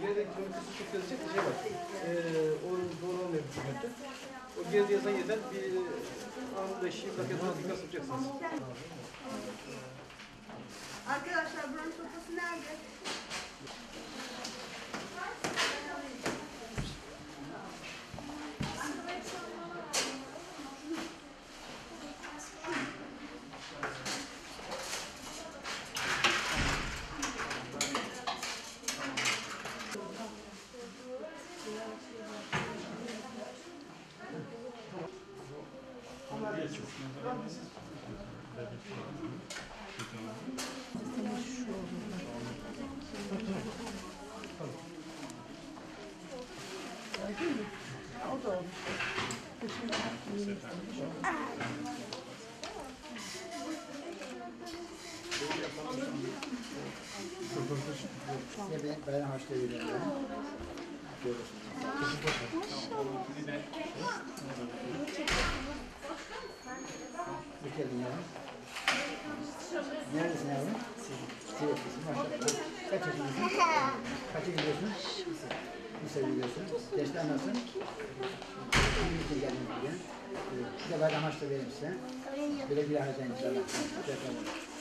Geride kilometresi çok yazacak bir şey var. Ee, o doğru olmayan bir. O geride yazan yerden bir anında 20 dakika sonra dikkat yapacaksınız. Arkadaşlar buranın sofrası nerede? Size ben bayram harçlığı veriyorum. Hoş geldin yavrum. Neredesin yavrum? Sivas'tasın maşallah. Nasıl? Ee, Bir de bayram harçlığı vereyim size. Güle güle harcayın inşallah.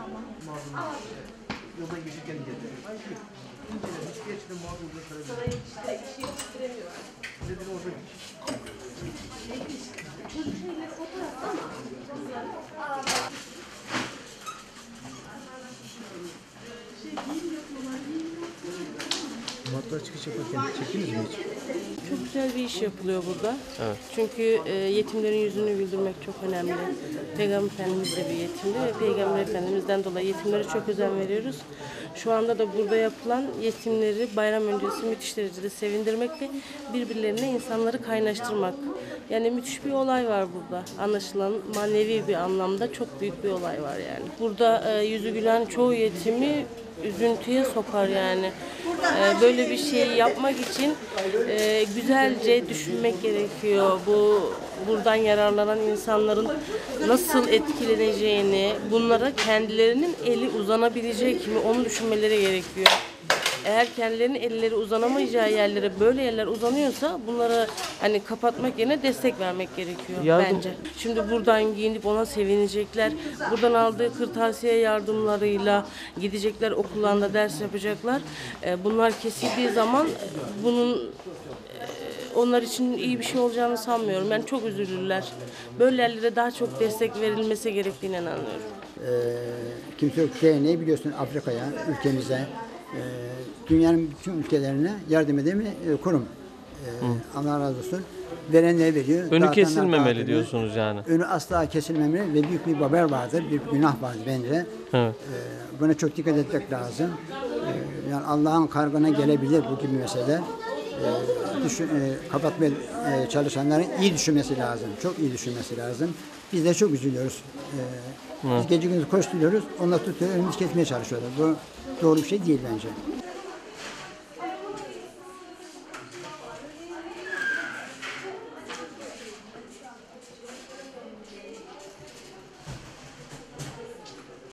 Hoşçakalın. Yolda geçirken geldi. Ay bir. İncele hiç geçti mağdurda söyledi. Sana işi yetiştiremiyor. Dedim orada Matbaa çıkış yaparken çektiniz mi hiç? Çok güzel bir iş yapılıyor burada. Çünkü e, yetimlerin yüzünü güldürmek çok önemli. Peygamber Efendimiz de bir yetimdi ve Peygamber Efendimiz'den dolayı yetimlere çok özen veriyoruz. Şu anda da burada yapılan yetimleri bayram öncesi müthiş derecede sevindirmek ve birbirlerine insanları kaynaştırmak. Yani müthiş bir olay var burada. Anlaşılan manevi bir anlamda çok büyük bir olay var yani. Burada e, yüzü gülen çoğu yetimi üzüntüye sokar yani. Ee, böyle bir şey yapmak için e, güzelce düşünmek gerekiyor. Bu buradan yararlanan insanların nasıl etkileneceğini, bunlara kendilerinin eli uzanabilecek mi onu düşünmeleri gerekiyor. Eğer kendilerinin elleri uzanamayacağı yerlere böyle yerler uzanıyorsa bunlara hani kapatmak yerine destek vermek gerekiyor bence. Şimdi buradan giyinip ona sevinecekler. Buradan aldığı kırtasiye yardımlarıyla gidecekler okullarında ders yapacaklar. Ee, bunlar kesildiği zaman bunun e, onlar için iyi bir şey olacağını sanmıyorum. Yani çok üzülürler. Böyle yerlere daha çok destek verilmesi gerektiğine inanıyorum. Ee, Kimse Yok Derneği biliyorsun Afrika'ya, ülkemize, e, dünyanın bütün ülkelerine yardım eden bir e, kurum. Ee, Allah razı olsun. Verenler veriyor. Önü kesilmemeli dağıtıyor. diyorsunuz yani. Önü asla kesilmemeli ve büyük bir haber vardır, bir günah vardır bence. Evet. Ee, buna çok dikkat etmek lazım. Ee, yani Allah'ın kargına gelebilir bu gibi meseleler. Düşün, e, kapatmaya e, çalışanların iyi düşünmesi lazım. Çok iyi düşünmesi lazım. Biz de çok üzülüyoruz. Ee, Biz gece gündüz koşturuyoruz. Onlar tutuyor, önümüz kesmeye çalışıyorlar. Bu doğru bir şey değil bence.